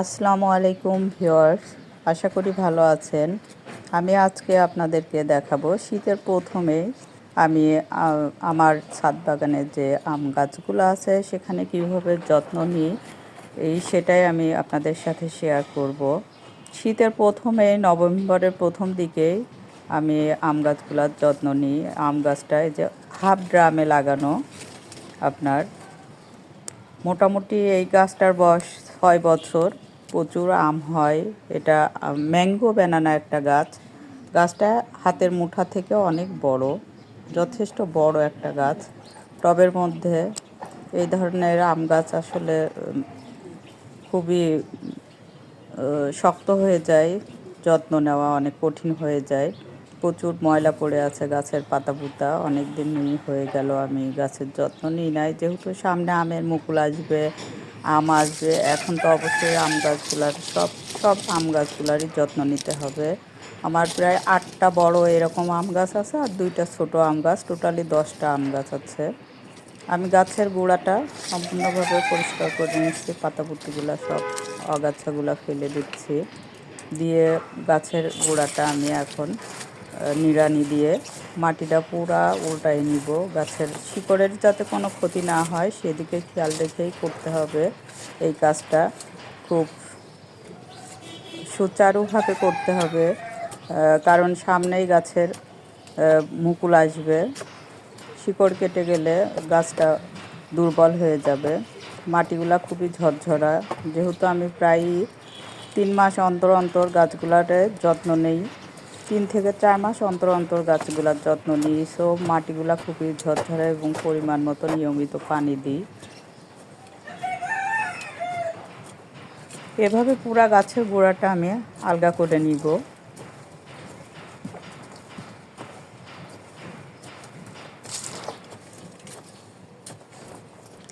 আসসালামু আলাইকুম ভিউয়ার্স, আশা করি ভালো আছেন। আমি আজকে আপনাদেরকে দেখাবো শীতের প্রথমে আমি আমার ছাদ বাগানের যে আম গাছগুলো আছে সেখানে কীভাবে যত্ন নিই, এই সেটাই আমি আপনাদের সাথে শেয়ার করব। শীতের প্রথমে নভেম্বরের প্রথম দিকেই আমি আম গাছগুলোর যত্ন নিই। আম গাছটা এই যে হাফ ড্রামে লাগানো আপনার। মোটামুটি এই গাছটার বয়স ছয় বছর? প্রচুর আম হয়। এটা ম্যাঙ্গো ব্যানানা একটা গাছ। গাছটা হাতের মুঠা থেকে অনেক বড়, যথেষ্ট বড় একটা গাছ। টবের মধ্যে এই ধরনের আম গাছ আসলে খুবই শক্ত হয়ে যায়, যত্ন নেওয়া অনেক কঠিন হয়ে যায়। প্রচুর ময়লা পড়ে আছে গাছের পাতা পুতা অনেক দিন হয়ে গেল আমি গাছের যত্ন নিই নাই। যেহেতু সামনে আমের মুকুল আসবে আম আসবে এখন তো অবশ্যই আম গাছগুলার সব সব আম গাছগুলারই যত্ন নিতে হবে। আমার প্রায় আটটা বড় এরকম আম গাছ আছে আর দুইটা ছোট আম গাছ, টোটালি দশটা আম গাছ আছে। আমি গাছের গোড়াটা সম্পূর্ণভাবে পরিষ্কার করে নিচ্ছি পাতাপুতিগুলো সব অগাছাগুলো ফেলে দিচ্ছি। দিয়ে গাছের গোড়াটা আমি এখন নিড়ানি দিয়ে মাটিটা পুরা উল্টাই নিব। গাছের শিকড়ের যাতে কোনো ক্ষতি না হয়, সেদিকে খেয়াল রেখেই করতে হবে এই কাজটা। খুব সুচারুভাবে করতে হবে কারণ সামনেই গাছের মুকুল আসবে। শিকড় কেটে গেলে গাছটা দুর্বল হয়ে যাবে। মাটিগুলা খুবই ঝরঝরা। যেহেতু আমি প্রায়ই তিন মাস অন্তর অন্তর গাছগুলারে যত্ন নেই তিন থেকে চার মাস অন্তর অন্তর গাছগুলার যত্ন নিই। সো মাটিগুলা খুবই ঝরঝরা এবং পরিমাণ মতো নিয়মিত পানি দিই। এভাবে পুরা গাছের গোড়াটা আমি আলগা করে নিব।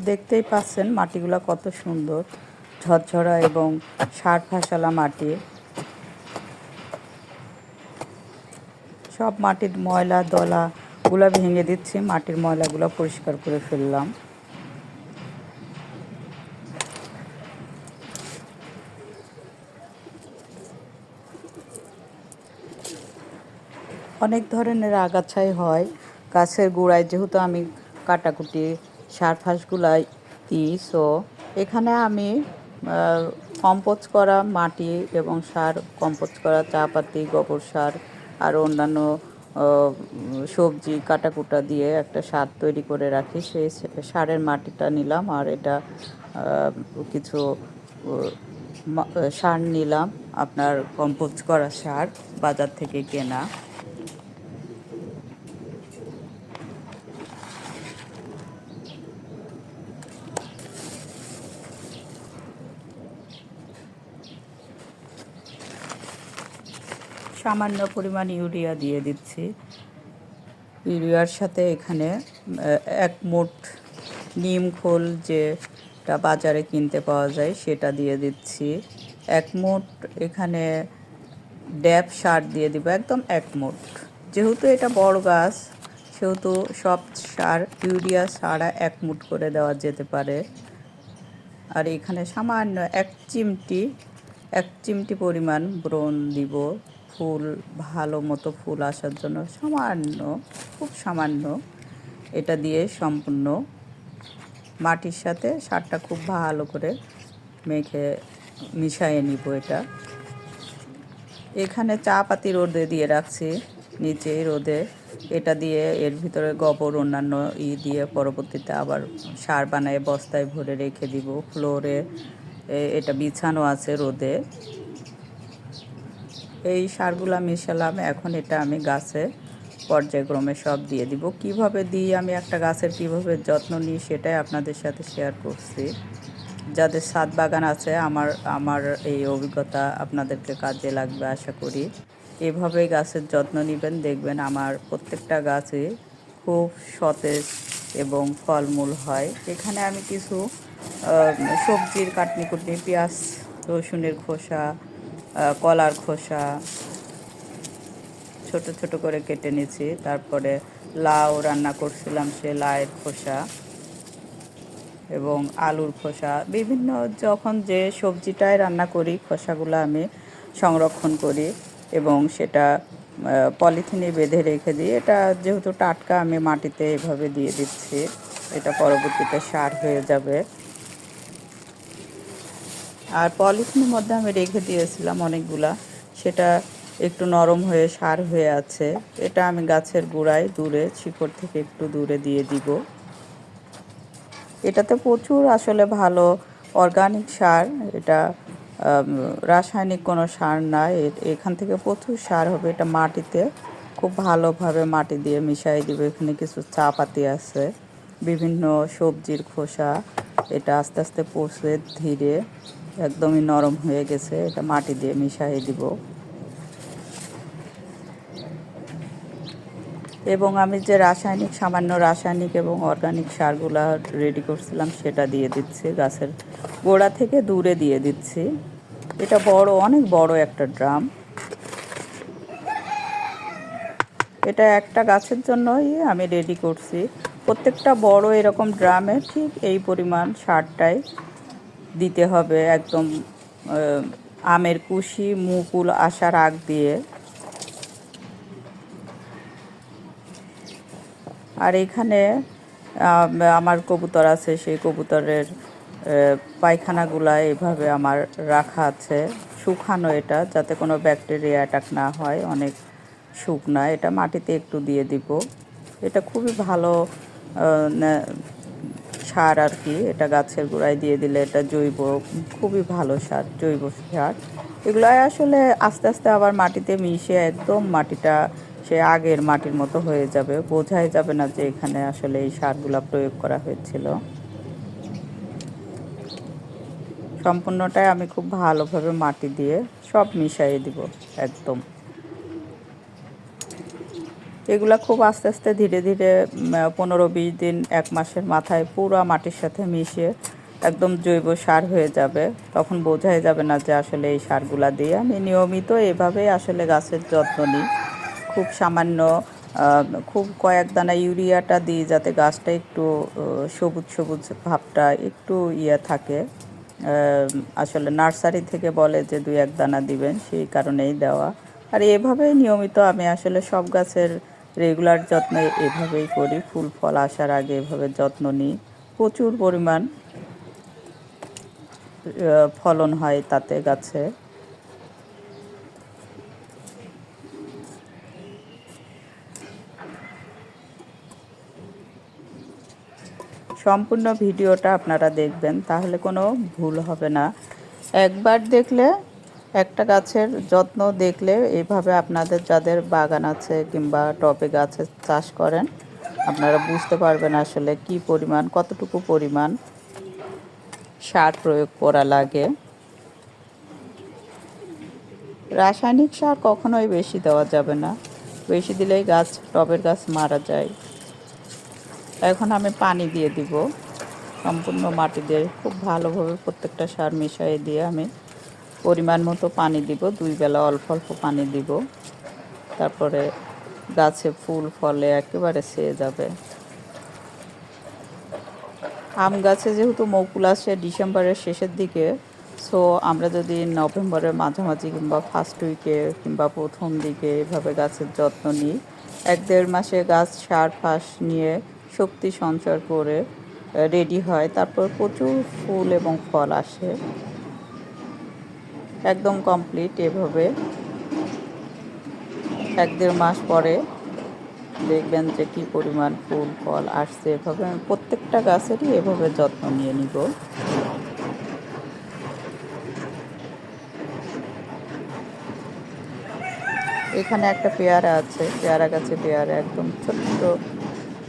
দেখতেই পাচ্ছেন মাটিগুলো কত সুন্দর, ঝরঝরা এবং সার ফাসালা মাটি। সব মাটির ময়লা, দলা গুলো ভেঙে দিচ্ছি, মাটির ময়লাগুলো পরিষ্কার করে ফেললাম। অনেক ধরনের আগাছাই হয়, গাছের গোড়ায় যেহেতু আমি কাটাকুটি, সার ফাঁসগুলাই দিই সো এখানে আমি কম্পোজ করা মাটি এবং সার কম্পোজ করা চা পাতি গোবর সার আর অন্যান্য সবজি কাটাকুটা দিয়ে একটা সার তৈরি করে রাখি। সেই সারের মাটিটা নিলাম আর এটা কিছু সার নিলাম। আপনার কম্পোজ করা সার বাজার থেকে কেনা। সামান্য পরিমাণ ইউরিয়া দিয়ে দিচ্ছি। ইউরিয়ার সাথে এখানে এক মুঠ নিম খোল যেটা বাজারে কিনতে পাওয়া যায় সেটা দিয়ে দিচ্ছি। এক মুঠ এখানে ড্যাব সার দিয়ে দিব, একদম এক মুঠ। যেহেতু এটা বড় গাছ, সেহেতু সব সার, ইউরিয়া সারা এক মুঠ করে দেওয়া যেতে পারে। আর এখানে সামান্য এক চিমটি এক চিমটি পরিমাণ ব্রণ দিব। ফুল, ভালো মতো ফুল আসার জন্য সামান্য, খুব সামান্য এটা দিয়ে সম্পূর্ণ মাটির সাথে সারটা খুব ভালো করে মেখে, মিশিয়ে নিব এটা। এখানে চা পাতি রোদে দিয়ে রাখছি, নিচে রোদে এটা দিয়ে এর ভিতরে গোবর, অন্যান্য ই দিয়ে পরবর্তীতে আবার সার বানায় বস্তায় ভরে রেখে দিব। ফ্লোরে এটা বিছানো আছে রোদে। এই সারগুলা মিশালাম, এখন এটা আমি গাছে পর্যায়ক্রমে সব দিয়ে দিব। কীভাবে দিই, আমি একটা গাছের কীভাবে যত্ন নিই, সেটাই আপনাদের সাথে শেয়ার করছি। যাদের ছাদ বাগান আছে, আমার আমার এই অভিজ্ঞতা আপনাদেরকে কাজে লাগবে, আশা করি। এভাবেই গাছের যত্ন নেবেন, দেখবেন আমার প্রত্যেকটা গাছে খুব সতেজ এবং ফলমূল হয়। এখানে আমি কিছু সবজির কাটনি কুটনি পেঁয়াজ, রসুনের খোসা কলার খোসা, ছোট ছোট করে কেটে নিয়েছি। তারপরে লাউ রান্না করছিলাম সে লাউয়ের খোসা এবং আলুর খোসা। বিভিন্ন যখন যে সবজিটাই রান্না করি, খোসাগুলো আমি সংরক্ষণ করি এবং সেটা পলিথিনে বেঁধে রেখে দিই। এটা যেহেতু টাটকা, আমি মাটিতে এভাবে দিয়ে দিচ্ছি। এটা পরবর্তীতে সার হয়ে যাবে। আর পলিথিনের মধ্যে আমি রেখে দিয়েছিলাম অনেকগুলা। সেটা একটু নরম হয়ে সার হয়ে আছে। এটা আমি গাছের গোড়ায় দূরে, শিকড় থেকে একটু দূরে দিয়ে দিব। এটাতে প্রচুর আসলে ভালো অর্গানিক সার। এটা রাসায়নিক কোনো সার না। এখান থেকে প্রচুর সার হবে। এটা মাটিতে খুব ভালোভাবে মাটি দিয়ে মিশিয়ে দিব। এখানে কিছু চা পাতি আছে। বিভিন্ন সবজির খোসা। এটা আস্তে আস্তে পচে ধীরে। একদমই নরম হয়ে গেছে, এটা মাটি দিয়ে মিশিয়ে দিব। এবং আমি যে রাসায়নিক, সামান্য রাসায়নিক এবং অর্গানিক সারগুলা রেডি করছিলাম, সেটা দিয়ে দিচ্ছি, গাছের গোড়া থেকে দূরে দিয়ে দিচ্ছি। এটা বড়, অনেক বড় একটা ড্রাম। এটা একটা গাছের জন্যই আমি রেডি করছি। প্রত্যেকটা বড় এরকম ড্রামে ঠিক এই পরিমাণ সারটাই দিতে হবে একদম আমের কুশি, মুকুল আসার আগ দিয়ে। আর এখানে আমার কবুতর আছে, সেই কবুতরের পায়খানাগুলা এভাবে আমার রাখা আছে। শুকানো এটা, যাতে কোনো ব্যাকটেরিয়া অ্যাটাক না হয়, অনেক শুকনা। এটা মাটিতে একটু দিয়ে দিব। এটা খুবই ভালো সার আর কি, এটা গাছের গোড়ায় দিয়ে দিলে এটা জৈব, খুবই ভালো সার, জৈব সার। এগুলো আসলে আস্তে আস্তে আবার মাটিতে মিশে একদম মাটিটা সে আগের মাটির মতো হয়ে যাবে। বোঝাই যাবে না যে এখানে আসলে এই সারগুলো প্রয়োগ করা হয়েছিল। সম্পূর্ণটাই আমি খুব ভালোভাবে মাটি দিয়ে সব মিশিয়ে দিব, একদম। এগুলা খুব আস্তে আস্তে ধীরে ধীরে পনেরো বিশ দিন, এক মাসের মাথায় পুরো মাটির সাথে মিশিয়ে একদম জৈব সার হয়ে যাবে। তখন বোঝাই যাবে না যে আসলে এই সারগুলা দিয়ে আমি নিয়মিত এভাবেই আসলে গাছের যত্ন নিই। খুব সামান্য খুব কয়েক দানা ইউরিয়াটা দিই যাতে গাছটা একটু সবুজ সবুজ ভাবটা একটু ইয়ে থাকে। আসলে নার্সারি থেকে বলে যে দুই এক দানা দিবেন, সেই কারণেই দেওয়া। আর এভাবেই নিয়মিত আমি আসলে সব গাছের রেগুলার যত্ন এভাবেই করি, ফুল ফল আসার আগে এভাবে যত্ন নিই। প্রচুর পরিমাণ ফলন হয় তাতে গাছে। সম্পূর্ণ ভিডিওটা আপনারা দেখবেন, তাহলে কোনো ভুল হবে না। একবার দেখলে একটা গাছের যত্ন দেখলে এইভাবে আপনাদের যাদের বাগান আছে কিংবা টবে গাছের চাষ করেন, আপনারা বুঝতে পারবেন আসলে কি পরিমাণ, কতটুকু পরিমাণ সার প্রয়োগ করা লাগে। রাসায়নিক সার কখনোই বেশি দেওয়া যাবে না। বেশি দিলেই গাছ, টবের গাছ মারা যায়। এখন আমি পানি দিয়ে দিব। সম্পূর্ণ মাটি দিয়ে খুব ভালোভাবে প্রত্যেকটা সার মিশিয়ে দিয়ে আমি পরিমাণ মতো পানি দিব, দুই বেলা অল্প অল্প পানি দিব। তারপরে গাছে ফুল, ফলে একেবারে সেয়ে যাবে। আম গাছে যেহেতু মৌকুল আসে ডিসেম্বরের শেষের দিকে, সো আমরা যদি নভেম্বরের মাঝামাঝি কিংবা ফার্স্ট উইকে কিংবা প্রথম দিকে এভাবে গাছের যত্ন নিই, এক দেড় মাসে গাছ সার ফাঁস নিয়ে শক্তি সঞ্চয় করে রেডি হয়, তারপর প্রচুর ফুল এবং ফল আসে। একদম কমপ্লিট এভাবে। এক দেড় মাস পরে দেখবেন যে কী পরিমাণ ফুল, ফল আসছে এভাবে। আমি প্রত্যেকটা গাছেরই এভাবে যত্ন নিয়ে নিব। এখানে একটা পেয়ারা আছে, পেয়ারা গাছে পেয়ারা, একদম ছোট্ট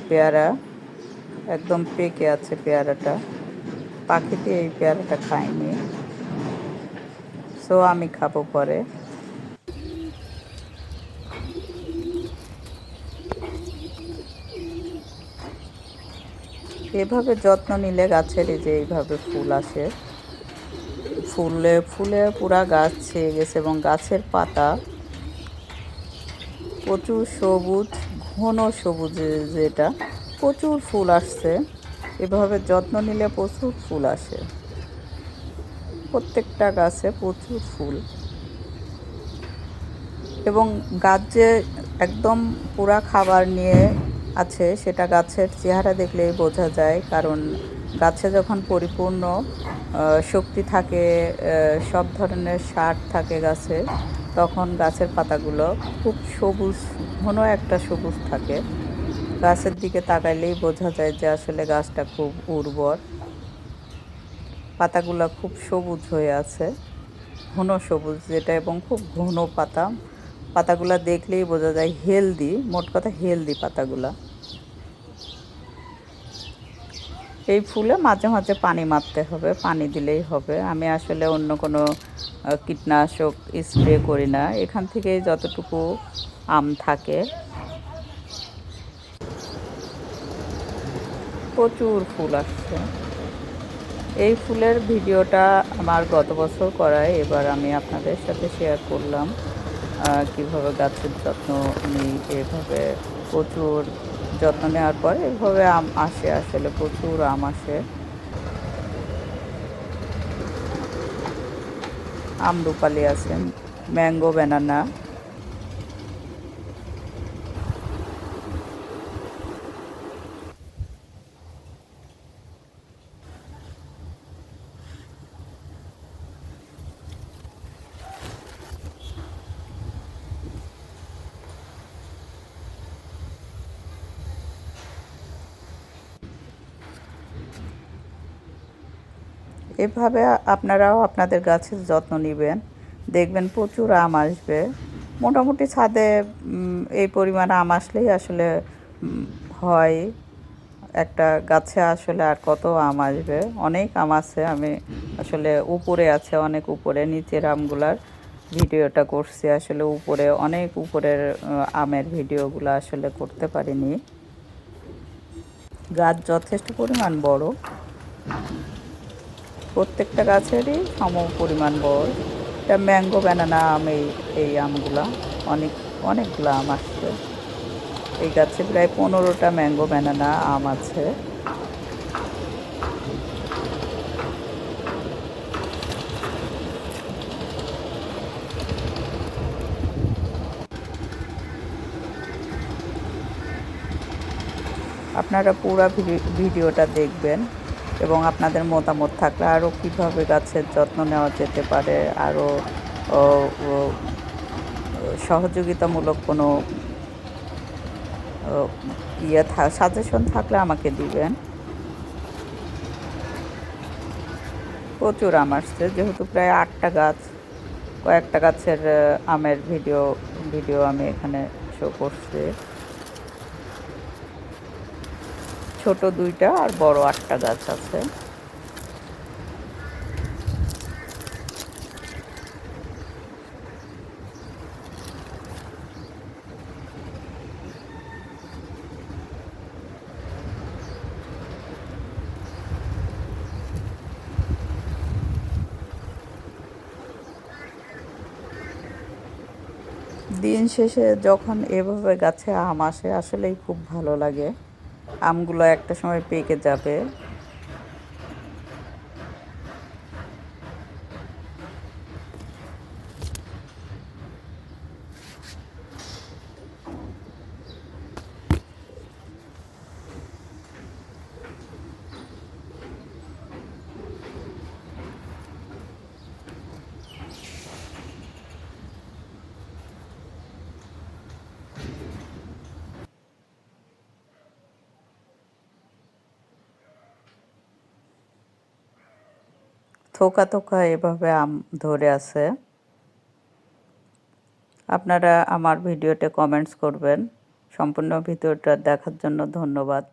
পেয়ারা। একদম পেকে আছে পেয়ারাটা। পাখিতে এই পেয়ারাটা খায়নি। সো আমি খাব পরে। এভাবে যত্ন নিলে গাছের এই যে এইভাবে ফুল আসে, ফুলে ফুলে পুরা গাছ ছেয়ে গেছে এবং গাছের পাতা প্রচুর সবুজ, ঘন সবুজ যেটা প্রচুর ফুল আসছে। এভাবে যত্ন নিলে প্রচুর ফুল আসে। প্রত্যেকটা গাছে প্রচুর ফুল। এবং গাছ যে একদম পুরা খাবার নিয়ে আছে, সেটা গাছের চেহারা দেখলেই বোঝা যায়। কারণ গাছে যখন পরিপূর্ণ শক্তি থাকে সব ধরনের সার থাকে গাছে, তখন গাছের পাতাগুলো খুব সবুজ, ঘন একটা সবুজ থাকে। গাছের দিকে তাকাইলেই বোঝা যায় যে আসলে গাছটা খুব উর্বর। পাতাগুলো খুব সবুজ হয়ে আছে, ঘন সবুজ, যেটা এবং খুব ঘন পাতা। পাতাগুলো দেখলেই বোঝা যায় হেলদি, মোট কথা হেলদি পাতাগুলা। এই ফুলে মাঝে মাঝে পানি মারতে হবে, পানি দিলেই হবে। আমি আসলে অন্য কোনো কীটনাশক স্প্রে করি না। এখান থেকেই যতটুকু আম থাকে। প্রচুর ফুল আসছে। এই ফুলের ভিডিওটা আমার গত বছর করায় এবার আমি আপনাদের সাথে শেয়ার করলাম কীভাবে গাছের যত্ন নিই, এভাবে প্রচুর যত্ন নেওয়ার পর এভাবে আম আসে আসলে, প্রচুর আম আসে। আমরুপালি আছে, ম্যাঙ্গো, ব্যানানা। এভাবে আপনারাও আপনাদের গাছের যত্ন নেবেন। দেখবেন প্রচুর আম আসবে। মোটামুটি ছাদে এই পরিমাণ আম আসলেই আসলে হয়। একটা গাছে আসলে আর কত আম আসবে? অনেক আম আছে, আমি আসলে উপরে আছে, অনেক উপরে। নিচের আমগুলার ভিডিওটা করছি, আসলে উপরে, অনেক উপরের আমের ভিডিওগুলো আসলে করতে পারিনি। গাছ যথেষ্ট পরিমাণ বড়। প্রত্যেকটা গাছেরই সম পরিমাণ বড় এটা ম্যাঙ্গো ব্যানানা আম, এই এই আমগুলা, অনেক, অনেকগুলো আম আসছে। এই গাছে প্রায় পনেরোটা ম্যাঙ্গো ব্যানানা আম আছে। আপনারা পুরো ভিডিওটা দেখবেন। এবং আপনাদের মতামত থাকলে আরও কীভাবে গাছের যত্ন নেওয়া যেতে পারে, আরও সহযোগিতামূলক কোনো ইয়ে সাজেশন থাকলে আমাকে দিবেন। প্রচুর আম আসছে, যেহেতু প্রায় আটটা গাছ, কয়েকটা গাছের, আমের ভিডিও ভিডিও আমি এখানে শো করছি। ছোট দুইটা আর বড় আটটা গাছ আছে। দিন শেষে যখন এভাবে গাছে আম আসে, আসলেই খুব ভালো লাগে। আমগুলো একটা সময় পেকে যাবে। থোকা থোকা এভাবে আম ধরে আছে। আপনারা আমার ভিডিওতে কমেন্টস করবেন। সম্পূর্ণ ভিডিওটা দেখার জন্য ধন্যবাদ।